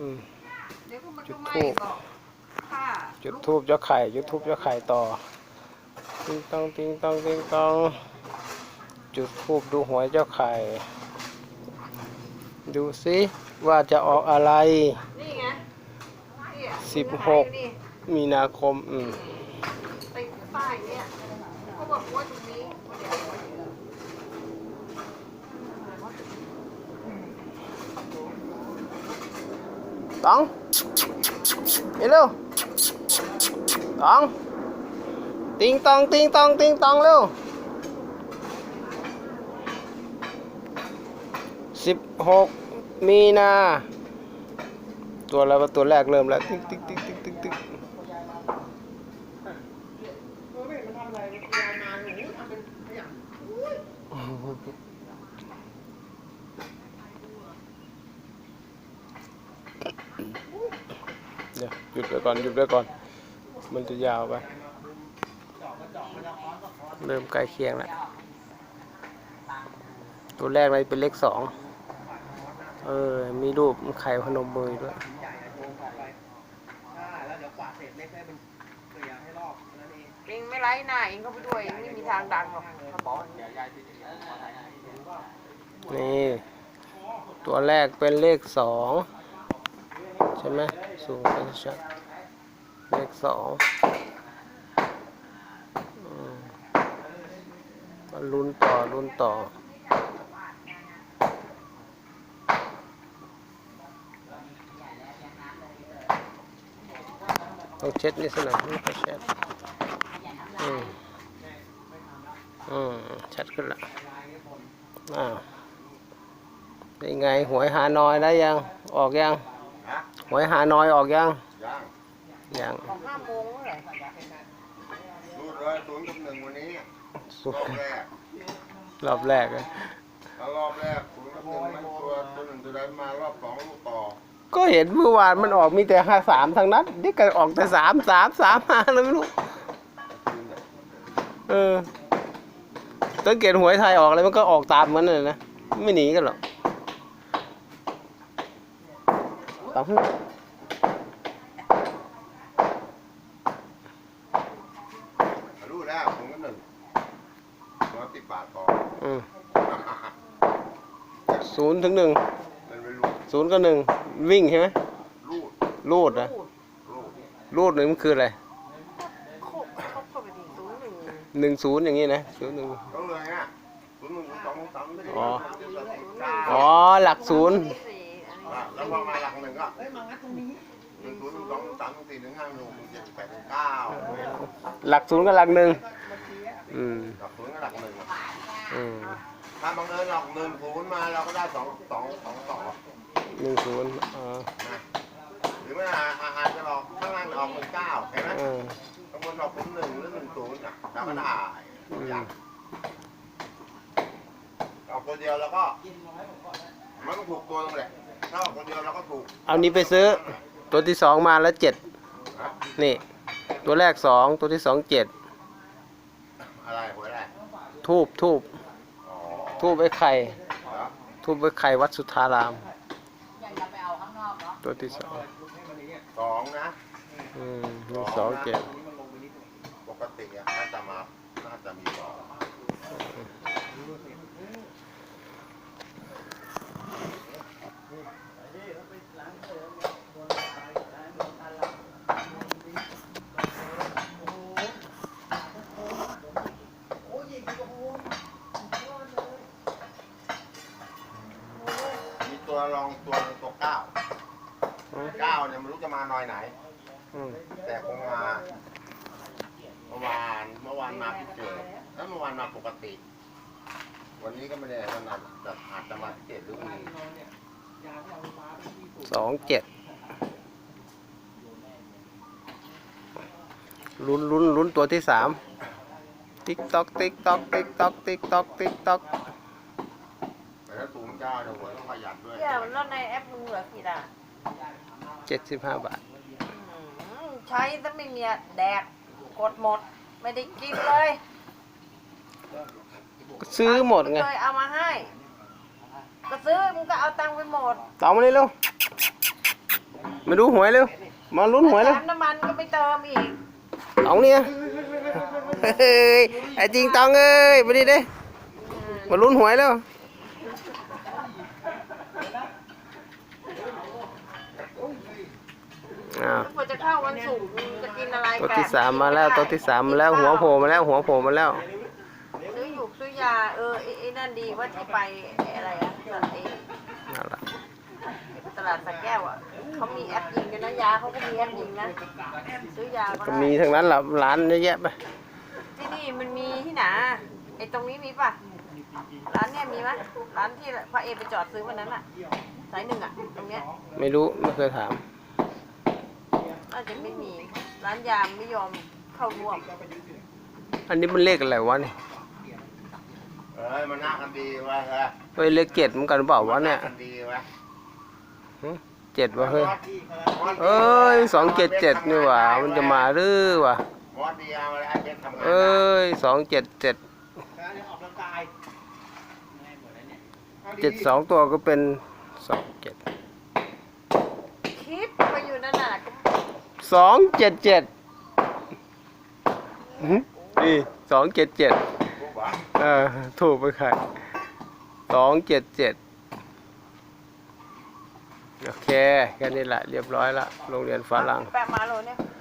จุก็ดไหม้ธูปบอกผ้าจุดทูบเจ้าไข่จุดทูบเจ้าไข่ต่อติงตองติงตองติงตองจุดทูบดูหวยเจ้าไข่ ดูสิว่าจะออกอะไรนี่ไงเนี่ยสิบหกนี่มีนาคม อืมติดป้ายเนี่ยเขาบอกว่าตรงนี้เดี๋ยว ตองเฮ้เร็วตองติงตองติงตองติงตองเร็วสิบหกมีนา ตัวอะไรวะตัวแรกเริ่มแล้ว ติ๊กติ๊กติ๊กติ๊กติ๊กติ๊กเดี๋ยวหยุดไว้ก่อนหยุดไว้ก่อน มันจะยาวไป เริ่มใกล้เคียงแล้วตัวแรกเลยเป็นเลขสอง เออ มีรูปไข่พนมมือด้วยเองไม่ไล่หน้าเองก็ไปด้วยเองไม่มีทางดังหรอกเขาบอกนี่ ตัวแรกเป็นเลขสอง ใช่ไหมสูงไปชัดเลขสองมาลุ้นต่อลุ้นต่อ ต้องเช็ดนี่สักหน่อยไม่ค่อยเช็ดอืมอืมชัดขึ้นละอ้าวเป็นไงหวยหาน้อยได้ยัง ออกยัง หวยหานอยออกยังยังยังของห้าโมงเมื่อไหร่รูดเลยศูนย์กับหนึ่งวันนี้สุรดอบแรกรอบแรกเลยถ้ารอบแรกศูนย์กับหนึ่งมันตัวตัวหนึ่งตัวใดมารอบสองลูกต่อก็เห็นเมื่อวานมันออกมีแต่ห้าสามทางนั้นนี่ก็ออกแต่สามสามสามห้าเลยไม่รู้เออสังเกตหวยไทยออกอะไรมันก็ออกตามมันเลยนะ ไม่หนีกันหรอก ต้องรูดแล้วศูนย์กับหนึ่งร้อยสิบบาทต่ออืมศูนย์ถึงหนึ่งมันไปรูดศูนย์กับหนึ่งวิ่งใช่ไหมรูดรูดนะพูดรูดรูดหนึ่งมันคืออะไรโคกเขาเข้าไปที่ศูนย์หนึ่งหนึ่งศูนย์อย่างนี้นะศูนย์หนึ่ง ก็เลยอะศูนย์หนึ่งศูนย์สองศูนย์สามศูนย์สี่อ๋อศูนย์ห้าศูนย์หกศูนย์เก้าอ๋อ หลักศูนย์สี่อันนี้อะ แล้วพอมาหลักหนึ่งก็หนึ่งศูนย์หนึ่งสองหนึ่งสามหนึ่งสี่หนึ่งห้าหนึ่งหกหนึ่งเจ็ดหนึ่งแปดหนึ่งเก้าหลักศูนย์กับหลักหนึ่งอืมหลักศูนย์กับหลักหนึ่งอืมถ้าบังเอิญหลักหนึ่งศูนย์มาเราก็ได้สองสองสองต่อหนึ่งศูนย์อ๋อนะหรือไม่อาจอาจจะหลอกข้างล่างออกหนึ่งเก้าเห็นไหมเออข้างบนออกศูนย์หนึ่งหรือหนึ่งศูนย์อะเราก็ได้อืมอย่างออกตัวเดียวแล้วก็มันก็ถูกตัวนึงแหละ ถ้าออกตัวเดียวเราก็ถูกเอานี้ไปซื้อ ตัวที่สองมาแล้วเจ็ดนะนี่ ตัวแรกสองตัวที่สองเจ็ดอะไรหวยอะไรทูบทูบอ๋อทูบไอ้ไข่เหรอทูบไอ้ไข่วัดสุทธาราม ตัวที่สองสองนะ อืมมีสองเจ็ดปกติอะน่าจะมาน่าจะมีสองมีตัวรองตัวตัวเก้าเก้าเนี่ยไม่รู้จะมาหน่อยไหน อืม แต่คงมาเมื่อวานเมื่อวานมาพิเศษแล้วเมื่อวานมาปกติ วันนี้ก็ไม่ได้วันนั้นแต่อาจจะมาพิเศษหรือมีสองเจ็ดลุ้นลุ้นลุ้นตัวที่สามติ๊กตอกติ๊กตอกติ๊กตอกติ๊กตอกติ๊กตอกแต่ถ้าสูงเจ้าเนี่ยหัวต้องขยันด้วยเนี่ยแล้วในแอปมึงเหลือกี่ด่าเจ็ดสิบห้าบาท ใช้ถ้าไม่มีแดกกดหมด ไม่ได้กินเลยซื้อหมดไง เคยเอามาให้ ก็ซื้อมึงก็เอาตังค์ไปหมดตองมานี่เร็ว มาดูหวยเร็ว มาลุ้นหวยเร็ว แถมน้ำมันก็ไปเติมอีก ตองเนี่ยเฮ้ยไอ้จริงตองเอ้ยมาดิเด้มาลุ้นหวยแล้ว อ้าวพอจะเข้าวันศุกร์จะกินอะไรตัวกันที่สามมาแล้วตัวที่สามมาแล้วหัวโผล่มาแล้วหัวโผล่มาแล้ว ซื้อหยูกซื้อยาเออไอ้ไอ้นั่นดีว่าที่ไปไอ้อะไรอะไอ้นั่นล่ะตลาดสักแก้วอะเขามีแอปยิงกันนะยาเขาก็มีแอปยิงนะซื้อยาก็ก็ได้มีทั้งนั้นแหละร้านเยอะแยะไป ที่นี่มันมีที่ไหนไอ้ตรงนี้มีป่ะร้านเนี้ยมีไหมร้านที่พระเอไปจอดซื้อวันนั้นอะสายหนึ่งอะตรงเนี้ยไม่รู้ไม่เคยถาม น่าจะไม่มี ร้านยามไม่ยอมเข้าร่วมอันนี้มันเลขอะไรวะเนี่ยเอ้ยมันน่ากันดีวะเฮ้ยเฮ้ยเลขเจ็ดเหมือนกันหรือเปล่าวะเนี่ยมัากันดีวะเจ็ดวะเฮ้ย เอ้ยสองเจ็ดเจ็ดนี่หว่า มันจะมาหรือวะมอสดีเอาอะไรไอ้เพชรทำงานเอ้ยสองเจ็ดเจ็ดเจ็ดสองตัวก็เป็นสองเจ็ดคิดไปอยู่นั่นน่ะก็ สองเจ็ดเจ็ดนี่สองเจ็ดเจ็ดรู้ปะเออถูกไปค่ะสองเจ็ดเจ็ดโอเคแค่นี้แหละเรียบร้อยละโรงเรียนฝรั่งแปะมาโลเนี่ย